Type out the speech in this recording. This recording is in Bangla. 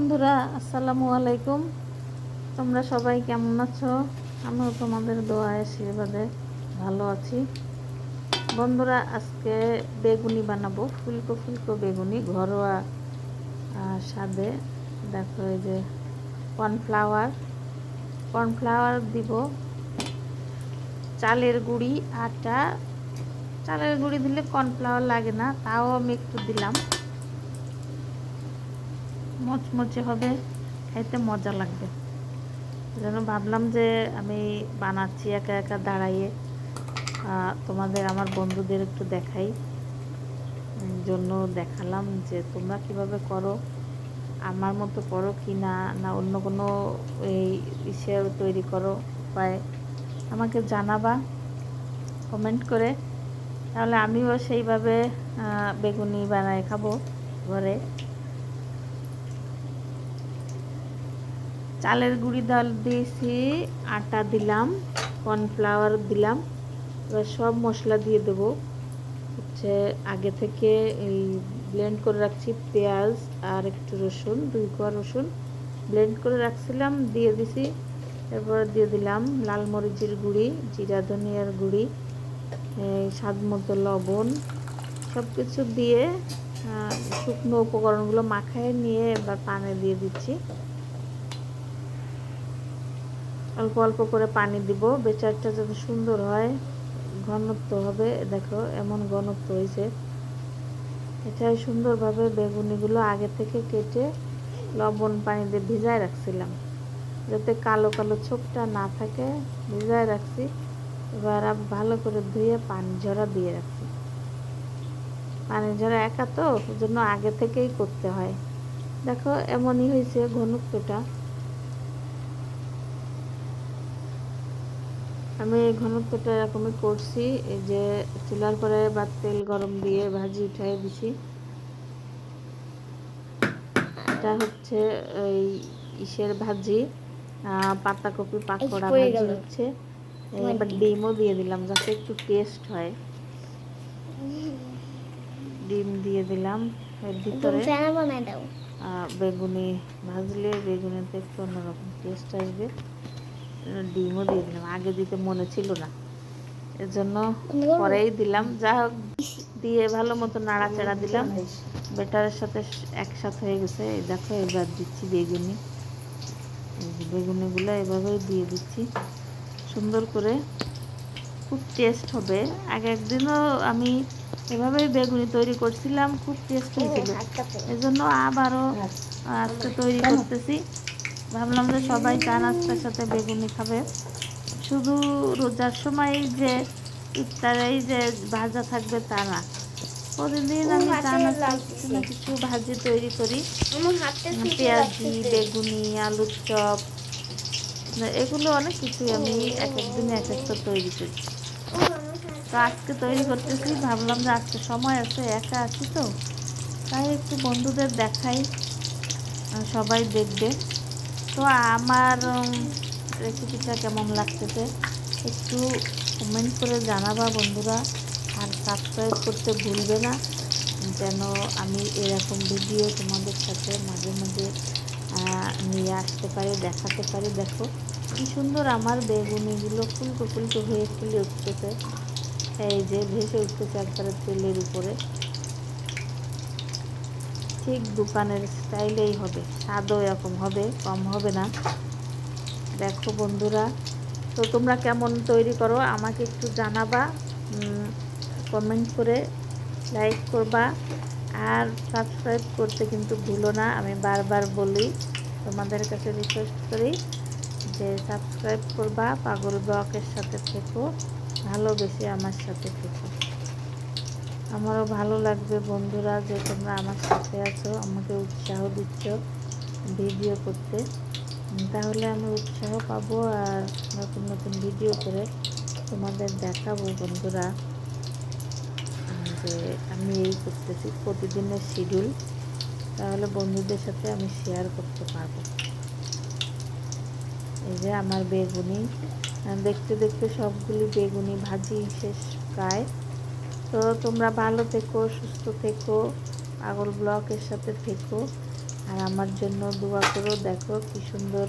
বন্ধুরা, আসসালামু আলাইকুম। তোমরা সবাই কেমন আছো? আমিও তোমাদের দোয়া, আশীর্বাদে ভালো আছি। বন্ধুরা, আজকে বেগুনি বানাবো, ফুলকো ফুলকো বেগুনি, ঘরোয়া স্বাদে। দেখো এই যে, কর্নফ্লাওয়ার। কর্নফ্লাওয়ার দিব চালের গুঁড়ি, আটা। চালের গুঁড়ি দিলে কর্নফ্লাওয়ার লাগে না, তাও আমি একটু দিলাম। মচমচে হবে, খাইতে মজা লাগবে। যেন ভাবলাম যে আমি বানাচ্ছি একা একা দাঁড়াইয়ে তোমাদের আমার বন্ধুদের একটু দেখাই। জন্য দেখালাম যে তোমরা কীভাবে করো, আমার মতো করো কি না না অন্য কোনো এই ইসে তৈরি করো উপায় আমাকে জানাবা কমেন্ট করে। তাহলে আমিও সেইভাবে বেগুনি বানায় খাব ঘরে। চালের গুঁড়ি ডাল দিয়েছি, আটা দিলাম, কর্নফ্লাওয়ার দিলাম, এবার সব মশলা দিয়ে দেবো। হচ্ছে আগে থেকে এই ব্লেন্ড করে রাখছি পেঁয়াজ আর একটু রসুন, দুই কোয়া রসুন। ব্লেন্ড করে রাখছিলাম, দিয়ে দিছি। এরপর দিয়ে দিলাম লাল মরিচের গুঁড়ি, জিরা ধনিয়ার গুঁড়ি স্বাদ মতো লবণ। সব কিছু দিয়ে শুকনো উপকরণগুলো মাখায় নিয়ে এবার পানি দিয়ে দিচ্ছি। অল্প অল্প করে পানি দিব। বেচারটা যাতে সুন্দর হয়। ঘনত্ব হবে। দেখো, এমন ঘনত্ব হয়েছে। এটাই সুন্দরভাবে বেগুনিগুলো আগে থেকে কেটে লবণ পানি দিয়ে ভিজায় রাখছিলাম। যাতে কালো কালো ছোপটা না থাকে, ভিজায় রাখছি। এবার ভালো করে ধুয়ে পানি ঝরা দিয়ে রাখছি। পানি ঝরা একা তো ওই জন্য আগে থেকেই করতে হয়। দেখো, এমনই হয়েছে ঘনত্বটা। আমি ঘনত্বটা এরকমই করছি এই যে চুলার পরে বা তেল গরম দিয়ে ভাজি উঠাই দিছি। এটা হচ্ছে এই ইসের ভাজি পাতাকপি পাকোড়া ভাজি হচ্ছে। এবার ডিমও দিয়ে দিলাম যাতে একটু টেস্ট হয়। ডিম দিয়ে দিলাম এর ভিতরে। বেগুনি ভাজলে বেগুনিতে একটু অন্যরকম টেস্ট আসবে। ডিমও দিয়ে দিলাম। আগে দিতে মনে ছিল না। এর জন্য পরেই দিলাম। যা হোক দিয়ে ভালো মতো নাড়াচাড়া দিলাম। বেটারের সাথে একসাথে হয়ে গেছে। এই দেখো এবার দিচ্ছি বেগুনি। বেগুনিগুলো এভাবেই দিয়ে দিচ্ছি। সুন্দর করে খুব টেস্ট হবে। আগে একদিনও আমি এভাবেই বেগুনি তৈরি করছিলাম খুব টেস্ট হয়েছিল। এজন্য আবারও আজকে তৈরি করতেছি। ভাবলাম যে সবাই চা নাস্তার সাথে বেগুনি খাবে। শুধু রোজার সময় যে ইফতারেই যে ভাজা থাকবে তা না। প্রতিদিন আমি চা নাস্তার কিছু না কিছু ভাজি তৈরি করি। পেঁয়াজি বেগুনি আলুর চপ এগুলো অনেক কিছুই আমি এক এক দিনে এক একটা তৈরি করি। তো আজকে তৈরি করতেছি ভাবলাম যে আজকে সময় আছে একা আছি তো। তাই একটু বন্ধুদের দেখাই সবাই দেখবে। তো আমার রেসিপিটা কেমন লাগতেছে? একটু কমেন্ট করে জানাবা বন্ধুরা, আর সাবস্ক্রাইব করতে ভুলবে না। যেন আমি এরকম ভিডিও তোমাদের সাথে মাঝে মাঝে নিয়ে আসতে পারি, দেখাতে পারি। দেখো, কি সুন্দর আমার বেগুনিগুলো ফুলকো ফুলকো হয়ে ফুলে উঠতেছে। এই যে ভেসে উঠতেছে একবারে তেলের উপরে। ঠিক দোকানের স্টাইলেই হবে। স্বাদও এরকম হবে, কম হবে না। দেখো বন্ধুরা, তো তোমরা কেমন তৈরি করো? আমাকে একটু জানাবা কমেন্ট করে লাইক করবা। আর সাবস্ক্রাইব করতে কিন্তু ভুলো না, আমি বারবার বলি, তোমাদের কাছে রিকোয়েস্ট করি যে সাবস্ক্রাইব করবা, পাগল ব্লকের সাথে থেকো, ভালোবেসে আমার সাথে থেকো। আমারও ভালো লাগবে বন্ধুরা যে তোমরা আমার সাথে আছো, আমাকে উৎসাহ দিচ্ছ ভিডিও করতে। তাহলে আমি উৎসাহ পাবো আর নতুন নতুন ভিডিও করে তোমাদের দেখাবো বন্ধুরা। যে আমি এই করতেছি, প্রতিদিনের শিডিউল তাহলে বন্ধুদের সাথে আমি শেয়ার করতে পারব। এই যে আমার বেগুনি। দেখতে দেখতে সবগুলি বেগুনি ভাজি শেষ প্রায়। তো তোমরা ভালো থেকো, সুস্থ থেকো, পাগল ব্লকের সাথে থেকো। আর আমার জন্য দোয়া করো, দেখো কি সুন্দর